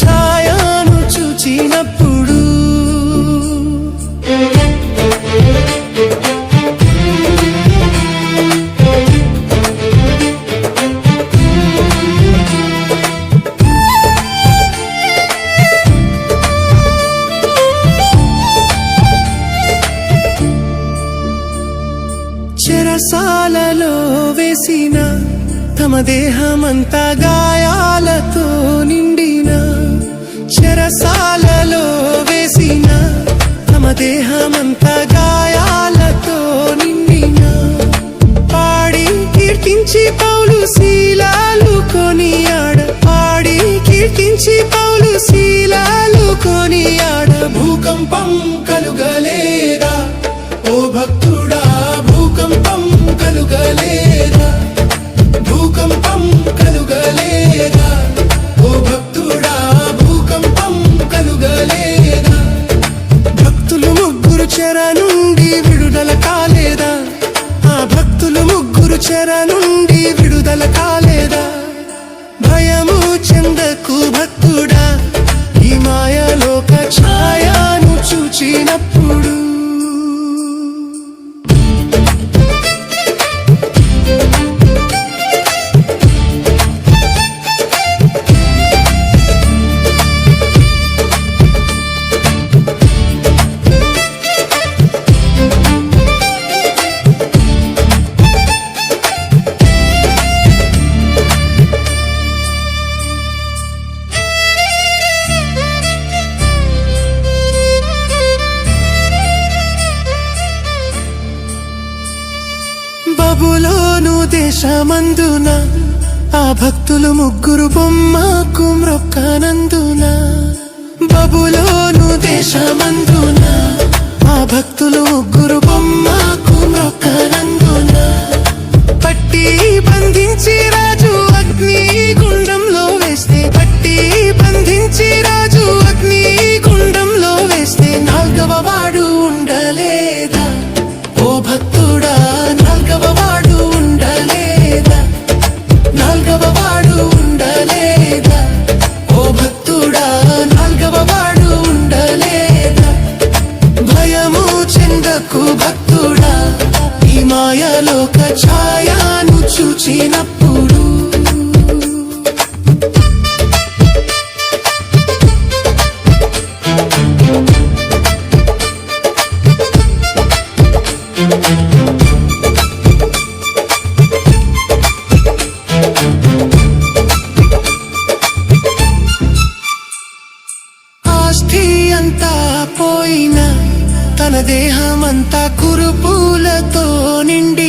ఛాయను చూచినప్పుడు. చెరసాలలో వేసిన తమ దేహమంతా గాయాలతో రసాలలో వేసిన తమ దేహమంతా శరణుండి విడుదల కాల దేశమందున ఆ భక్తులు ముగ్గురు బొమ్మకు మ్రొక్కనందున బబులోను దేశమందున ఆ భక్తులు ముగ్గురు బొమ్మకు మ్రొక్కనందున పట్టి బంధించిరా కూడా ఈ మాయలోక ఛాయాను చూచినప్పుడు. అంతా పోయిన తన దేహమంతా కురుపులతో నిండి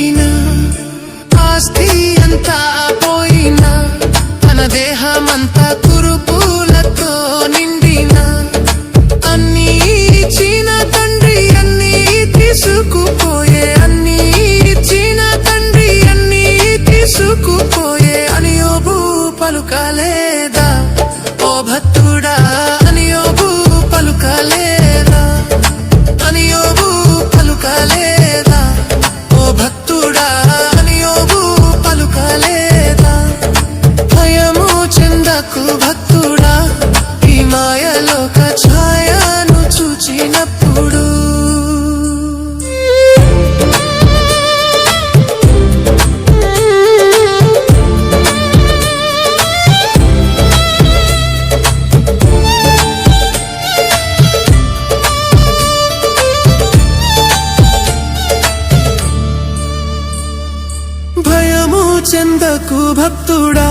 చెందకు భక్తుడా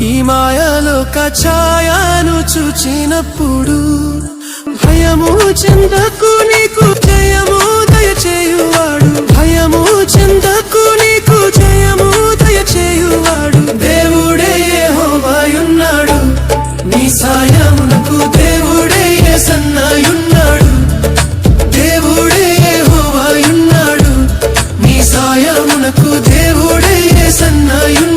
ఈ మాయలోక ఛాయను చూచినప్పుడు భయము చెందకు నీకు జయము దయచేయువాడు. భయము చెందకు నీకు జయము దయచేయువాడు. దేవుడే ఏ హోవాయున్నాడు నీ సాయమునకు దేవుడే ఏ సన్నాయున్నాడు దేవుడే ఏ హోవాయున్నాడు నీ సాయమునకు దేవుడే సన్నాయున్నాడు